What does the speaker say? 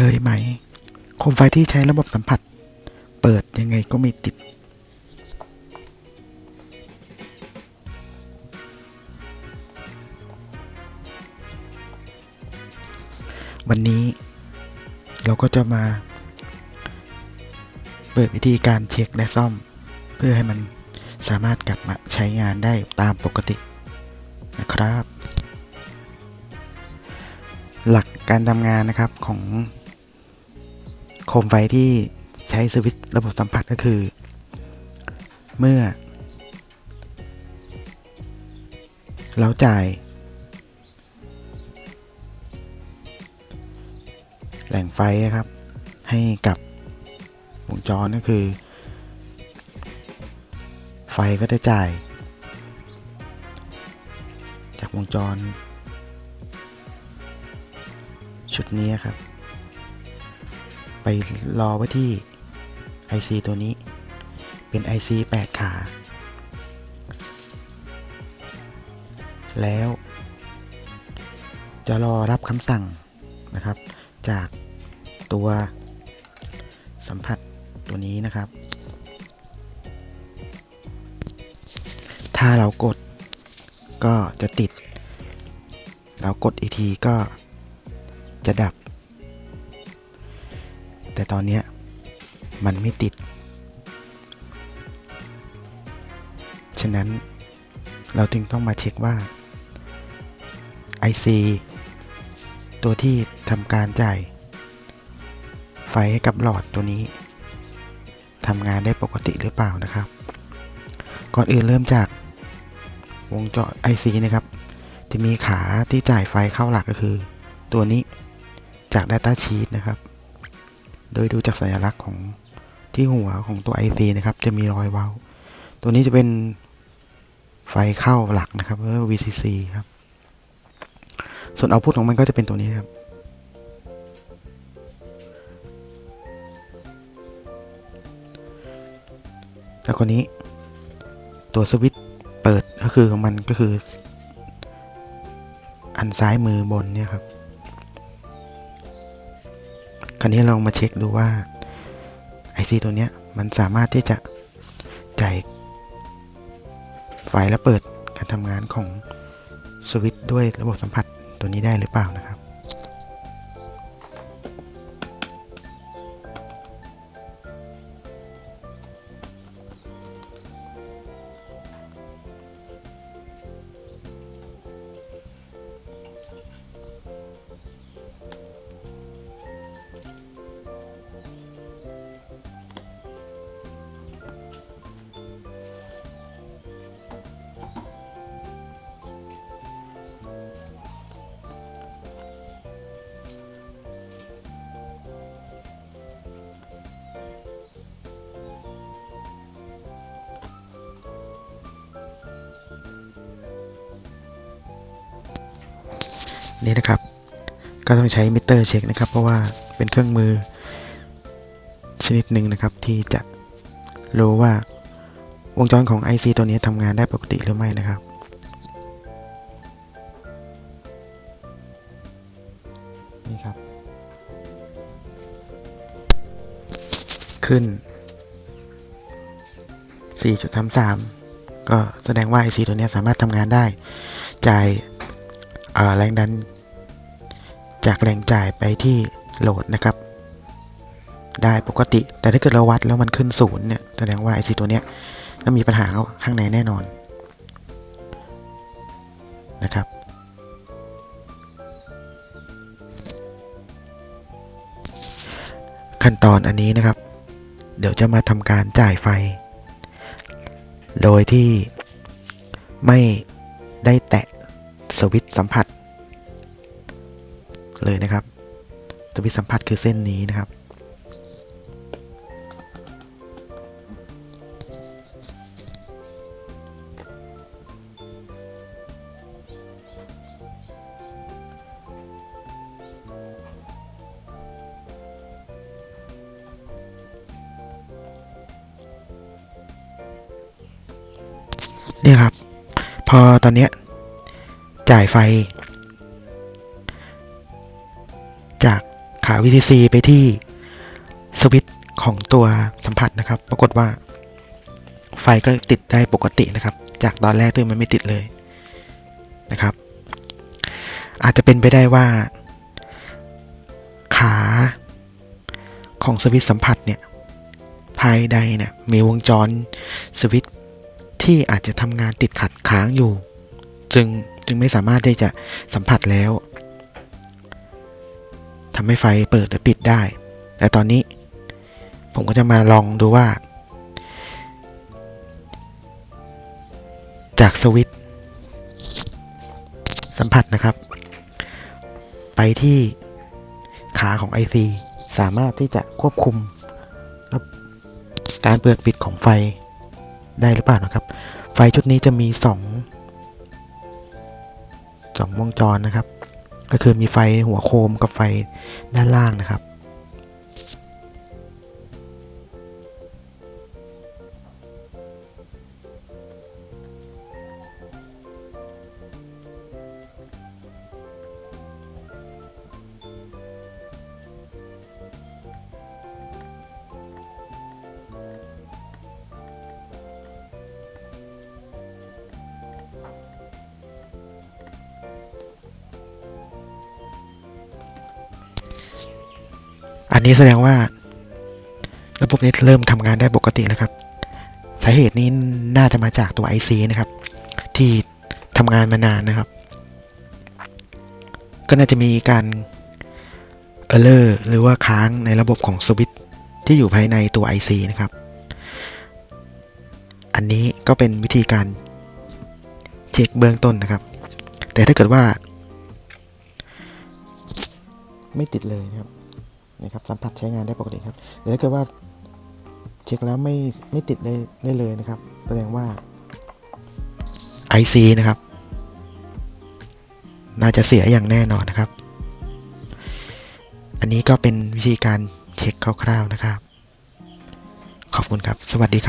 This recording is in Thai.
เคยไหม โคมไฟที่ใช้ระบบสัมผัส เปิดยังไงก็ไม่ติด วันนี้เราก็จะมา เปิดวิธีการเช็คและซ่อม เพื่อให้มันสามารถกลับมาใช้งานได้ตามปกตินะครับ หลักการทำงานนะครับของ โคมไฟที่ใช้สวิตช์ระบบสัมผัสก็คือ เมื่อ เราจ่าย แหล่งไฟนะครับ ให้กับวงจรก็คือ ไฟก็จะจ่าย จากวงจร ชุดนี้ครับ ไปรอไว้ที่ IC ตัวนี้ เป็น IC 8 ขา แล้ว จะรอรับคำสั่งนะครับ จากตัวสัมผัสตัวนี้นะครับ ถ้าเรากดก็จะติด เรากดอีกทีก็จะดับ ต่ตอนเนี้ยมันไม่ติด ฉะนั้นเราจึงต้องมาเช็คว่า IC ตัวที่ทำการจ่าย ไฟให้กับหลอดตัวนี้ทำงานได้ปกติหรือเปล่านะครับ ก่อนอื่นเริ่มจากวงจร IC นะครับ จะมีขาที่จ่ายไฟเข้าหลักก็คือ ตัวนี้จาก Data Sheet นะครับ โดยดูจากสัญลักษณ์ของที่หัวของตัว IC นะครับ จะมีรอยเว้า ตัวนี้จะเป็นไฟเข้าหลักนะครับเรียกว่า VCC ครับ ส่วนเอาพุทของมันก็จะเป็นตัวนี้ครับ แล้วคนนี้ ตัวสวิตช์เปิดก็คือของมันก็คือ อันซ้ายมือบนเนี่ยครับ ราวนี้ลองมาเช็คดูว่า IC ตัวเนี้ยมันสามารถที่จะจ่ายไฟและเปิดการทำงานของสวิตช์ด้วยระบบสัมผัสตัวนี้ได้หรือเปล่านะครับ นี่นะครับ ก็ต้องใช้มิเตอร์เช็คนะครับ เพราะว่าเป็นเครื่องมือชนิดหนึ่งนะครับที่จะรู้ว่าวงจรของ IC ตัวนี้ทำงานได้ปกติหรือไม่นะครับ นี่ครับ ขึ้น 4.33 ก็แสดงว่า IC ตัวนี้สามารถทำงานได้ จ่าย แรงดัน จากแรงจ่ายไปที่โหลดนะครับ ได้ปกติ แต่ถ้าเกิดเราวัดแล้วมันขึ้นศูนย์เนี่ยแสดงว่าไอซีตัวเนี้ยต้องมีปัญหาข้างในแน่นอนนะครับขั้นตอนอันนี้นะครับ เดี๋ยวจะมาทำการจ่ายไฟ โดยที่ไม่ได้แตะ สวิตสัมผัส เลยนะครับ สวิตสัมผัสคือเส้นนี้นะครับ เนี่ยครับ พอตอนเนี้ย จ่ายไฟ จากขา VCC ไปที่สวิตช์ของตัวสัมผัสนะครับ ปรากฏว่า ไฟก็ติดได้ปกตินะครับ จากตอนแรกที่มันไม่ติดเลยนะครับ อาจจะเป็นไปได้ว่า ขาของสวิตช์สัมผัสเนี่ยภายในเนี่ยมีวงจรสวิตช์ที่อาจจะทำงานติดขัดค้างอยู่ จึง จึงไม่สามารถที่จะสัมผัสแล้วทำให้ไฟเปิดและปิดได้ แต่ตอนนี้ ผมก็จะมาลองดูว่า จากสวิตช์สัมผัสนะครับ ไปที่ขาของ IC สามารถที่จะควบคุม การเปิดปิดของไฟได้หรือเปล่านะครับ ไฟชุดนี้จะมีส องสองวงจรนะครับ ก็คือมีไฟหัวโคมกับไฟด้านล่างนะครับ อันนี้แสดงว่า ระบบนี้เริ่มทำงานได้ปกติแล้วครับ สาเหตุนี้น่าจะมาจากตัว IC นะครับ ที่ทำงานมานานนะครับ ก็น่าจะมีการ error หรือว่าค้างในระบบของสวิตช์ที่อยู่ภายในตัว IC นะครับ อันนี้ก็เป็นวิธีการเช็คเบื้องต้นนะครับ แต่ถ้าเกิดว่า ไม่ติดเลยนะครับ นะครับสัมผัสใช้งานได้ปกติครับแต่ถ้าเกิดว่าเช็คแล้วไม่ไม่ติดได้ได้เลยนะครับ แสดงว่า IC นะครับ น่าจะเสียอย่างแน่นอนนะครับ อันนี้ก็เป็นวิธีการเช็คคร่าวๆนะครับ ขอบคุณครับ สวัสดีครับ